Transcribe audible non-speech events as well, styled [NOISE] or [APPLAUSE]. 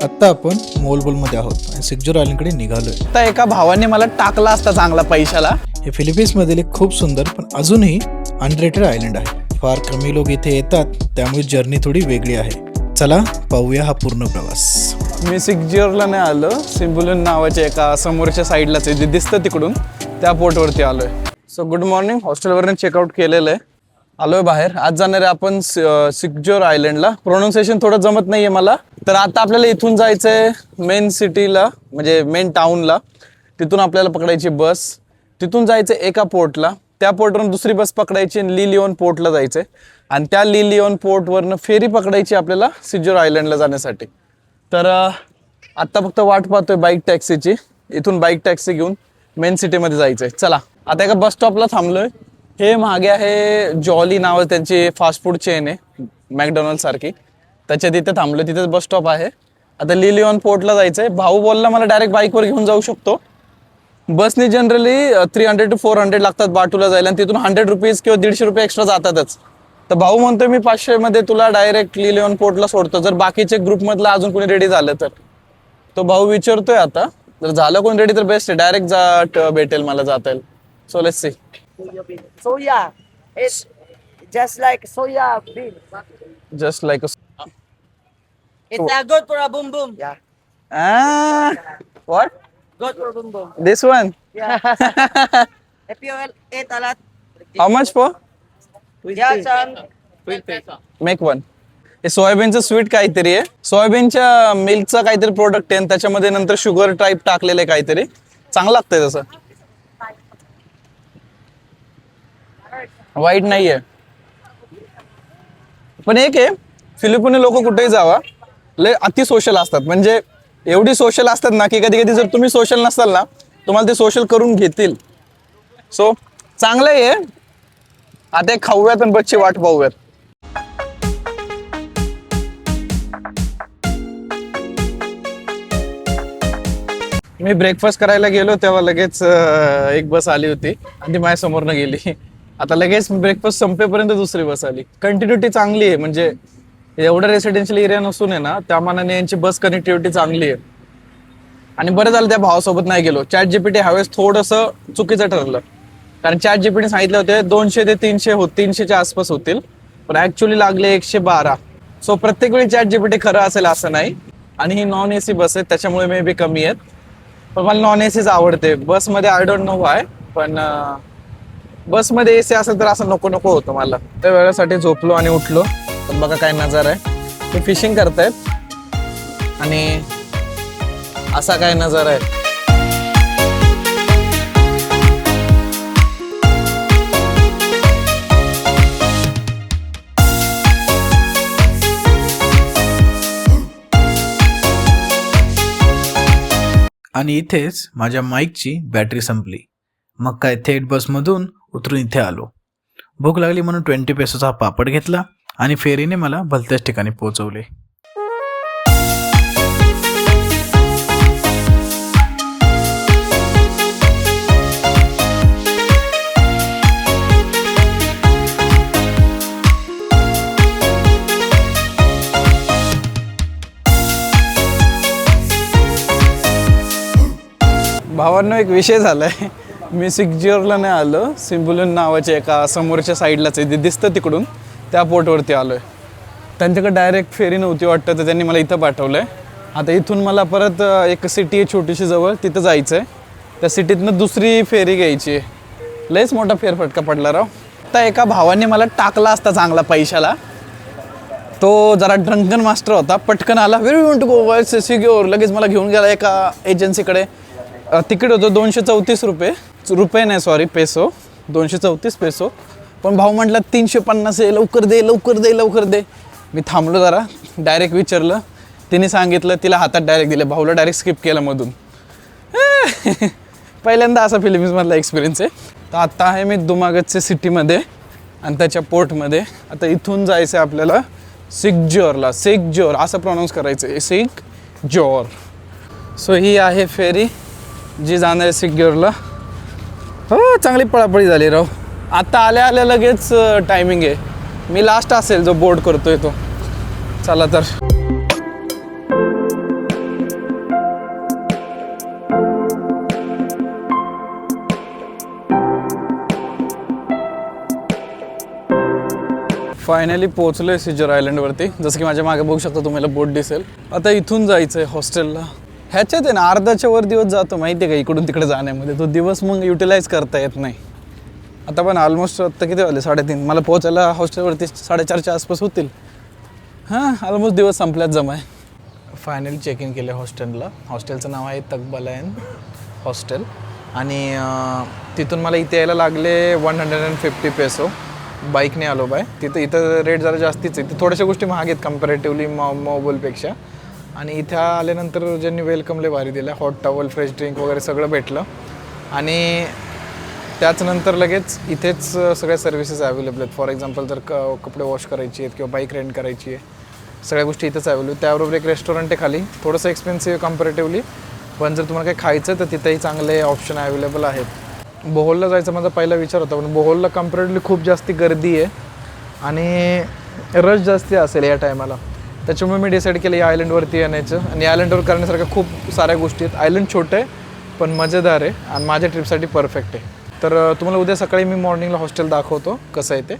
आत्ता आपण मोलबोलमध्ये आहोत आणि सिक्जोर आयलंडकडे निघालोय. आता एका भावाने मला टाकला असता चांगला पैशाला. हे फिलिपिन्समधील एक खूप सुंदर पण अजूनही अनरेटेड आयलंड आहे. फार कमी लोक इथे येतात त्यामुळे जर्नी थोडी वेगळी आहे. चला पाहूया हा पूर्ण प्रवास. मी सिक्जिओरला नाही आलो सिम्बुलन नावाच्या एका समोरच्या साईडलाच आहे जे दिसतं तिकडून त्या पोर्टवरती आलोय. सो गुड मॉर्निंग हॉस्टेलवरून चेकआउट केलेलं आहे. आलोय बाहेर. आज जाणार आहे आपण सिक्जोर आयलंडला. प्रोनाऊन्सिएशन थोडं जमत नाहीये मला. तर आता आपल्याला इथून जायचंय मेन सिटीला म्हणजे मेन टाउनला तिथून आपल्याला पकडायची बस. तिथून जायचं एका पोर्टला. त्या पोर्टवरून दुसरी बस पकडायची आणि ली लिओन पोर्टला जायचंय. आणि त्या ली लिओन पोर्टवरनं फेरी पकडायची आपल्याला सिक्जोर आयलंडला जाण्यासाठी. तर आत्ता फक्त वाट पाहतोय बाईक टॅक्सीची. इथून बाईक टॅक्सी घेऊन मेन सिटीमध्ये जायचंय. चला. आता एका बस स्टॉपला थांबलोय. हे मागे आहे जॉली नाव त्यांची फास्ट फूड चेन आहे. मॅकडॉनल्ड सारखी. त्याच्या तिथे थांबलो तिथेच बस स्टॉप आहे. आता लिलिओन पोर्टला जायचंय. भाऊ बोलला मला डायरेक्ट बाईकवर घेऊन जाऊ शकतो. बसने generally three hundred two four hundred लागतात बाटूला जायला. आणि तिथून हंड्रेड रुपीज किंवा दीडशे रुपये एक्स्ट्रा जातातच. तर भाऊ म्हणतोय मी पाचशे मध्ये तुला डायरेक्ट लिलिऑन पोर्टला सोडतो. जर बाकीचे ग्रुपमधलं अजून कोणी रेडी झालं तर. तो भाऊ विचारतोय आता जर झालं कोण रेडी तर बेस्ट आहे. डायरेक्ट जा भेटेल मला जाता येईल so let's see Soya. It's just like soya bean. Just like It's uh, good for a boom boom. Yeah. What Good for a boom boom. This one Yeah. [LAUGHS] if you eat a lot, how much for yeah, some. Make one हे सोयाबीनचं sweet काहीतरी आहे सोयाबीनच्या मिल्कचं काहीतरी product आहे आणि त्याच्यामध्ये नंतर शुगर टाईप टाकलेलं आहे काहीतरी चांगलं लागतंय तसं वाईट नाहीये. पण एक आहे फिलिपिनो लोक कुठेही जावा लय अति सोशल असतात. म्हणजे एवढी सोशल असतात ना की कधी कधी जर तुम्ही सोशल नसाल ना तुम्हाला ते सोशल करून घेतील. सो चांगलं आहे आता एक खाऊयात आणि बच्चे वाट पाहूयात. मी ब्रेकफास्ट करायला गेलो तेव्हा लगेच एक बस आली होती. आणि ती माझ्या समोरनं गेली. आता लगेच ब्रेकफास्ट संपेपर्यंत दुसरी बस आली. कंटिन्युटी चांगली आहे म्हणजे एवढा रेसिडेन्शियल एरिया नसून आहे ना त्या मानाने यांची बस कनेक्टिव्हिटी चांगली आहे. आणि बरं झालं त्या भावासोबत नाही गेलो. चॅट जीपीटी ह्यावेळेस थोडंसं चुकीचं ठरलं. कारण चॅट जीपीटी सांगितले होते दोनशे ते तीनशे हो तीनशेच्या आसपास होतील. पण ऍक्च्युली लागले एकशे बारा. सो प्रत्येक वेळी चॅट जीपीटी खरं असेल असं नाही. आणि ही नॉन एसी बस आहे त्याच्यामुळे मे बी कमी आहेत. पण मला नॉन एसीच आवडते. बसमध्ये आय डोंट नो वाय पण बसमध्ये एसी असेल तर असं नको नको होतं मला. त्या वेळेसाठी झोपलो आणि उठलो. पण बघा काय नजर आहे. ते फिशिंग करतायत. आणि असा काय नजर आहे. आणि इथेच माझ्या माईकची बॅटरी संपली. मग काय थेट बसमधून उतरून इथे आलो. भूक लागली म्हणून ट्वेंटी पेसोचा पापड घेतला आणि फेरीने मला भलत्याच ठिकाणी पोहोचवले. भावांनो एक विषय झालाय. मी सिक्जिओरला नाही आलं. सिम्बुलन नावाच्या एका समोरच्या साईडलाच आहे. जे दिसतं तिकडून त्या पोर्टवरती आलो आहे त्यांच्याकडे डायरेक्ट फेरी नव्हती वाटतं तर त्यांनी मला इथं पाठवलं आहे आता इथून मला परत एक सिटी आहे छोटीशी जवळ तिथं जायचं आहे त्या सिटीतनं दुसरी फेरी घ्यायची आहे. लयच मोठा फेरफटका पडला राव. आता एका भावाने मला टाकला असता चांगला पैशाला. तो जरा ड्रंकन मास्टर होता पटकन आला. व्हेरी वॉन्ट गो सिग्योर लगेच मला घेऊन गेला एका एजन्सीकडे तिकीट होतं दोनशे चौतीस रुपये. रुपये नाही सॉरी पेसो दोनशे चौतीस पेसो पण भाऊ म्हटलं तीनशे पन्नास आहे लवकर दे लवकर दे लवकर दे. मी थांबलो जरा डायरेक्ट विचारलं. तिने सांगितलं तिला हातात डायरेक्ट दिलं. भाऊला डायरेक्ट स्किप केलं मधून. [LAUGHS] पहिल्यांदा असा फिलिम्समधला एक्सपिरियन्स आहे. तर आत्ता आहे मी दुमागतचे सिटीमध्ये आणि त्याच्या पोर्टमध्ये आता इथून जायचं आहे आपल्याला सिग्जोरला. सिग्जोर असं प्रोनाऊन्स करायचं आहे. सिग जोर सो ही आहे फेरी जी जाणार आहे सिग्योरला हो चांगली पळापळी झाली राव. आता आल्या आल्या लगेच टायमिंग आहे. मी लास्ट असेल जो बोर्ड करतोय तो. चला तर. फायनली पोहोचलोय सिजर सिजर आयलंडवरती जसं की माझ्या मागे बघू शकता तुम्हाला बोट दिसेल. आता इथून जायचंय हॉस्टेलला ह्याच्यात आहे ना अर्धाच्या वर दिवस जातो माहिती आहे का इकडून तिकडे जाण्यामध्ये. तो दिवस मग युटिलाइज करता येत नाही. आता पण ऑलमोस्ट आत्ता किती झाले साडेतीन. मला पोहोचायला हॉस्टेलवरती साडेचारच्या आसपास होतील. हां ऑलमोस्ट दिवस संपल्यात जमाय. फायनली चेक इन केलं हॉस्टेलला हॉस्टेलचं नाव आहे तकबलायन हॉस्टेल. आणि तिथून मला इथे यायला लागले one hundred and fifty peso बाईकने आलो बाय. तिथं इथं रेट जरा जास्तीच आहे. थोड्याशा गोष्टी महाग आहेत कम्पॅरेटिव्हली मो मोबाईलपेक्षा आणि इथं आल्यानंतर ज्यांनी वेलकम लय भारी दिलं हॉट टॉवल फ्रेश ड्रिंक वगैरे सगळं भेटलं. आणि त्याचनंतर लगेच इथेच सगळ्या सर्व्हिसेस अवेलेबल आहेत. फॉर एक्झाम्पल जर क कपडे वॉश करायची आहेत किंवा बाईक रेंट करायची आहे सगळ्या गोष्टी इथंच अवेलेबल त्याबरोबर एक रेस्टॉरंट आहे खाली. थोडंसं एक्सपेन्सिव्ह कम्पॅरेटिव्हली पण जर तुम्हाला काही खायचं तर तिथेही चांगले ऑप्शन अवेलेबल आहेत. बोहोलला जायचा माझा पहिला विचार होता पण बोहोलला कम्पॅरेटिव्हली खूप जास्ती गर्दी आहे. आणि रश जास्ती असेल या टायमाला त्याच्यामुळे मी डिसाईड केलं या आयलंडवरती येण्याचं आणि आयलंडवर करण्यासारख्या खूप साऱ्या गोष्टी आहेत. आयलंड छोटं आहे पण मजेदार आहे आणि माझ्या ट्रिपसाठी परफेक्ट आहे. तर तुम्हाला उद्या सकाळी मी मॉर्निंगला हॉस्टेल दाखवतो कसं आहे ते.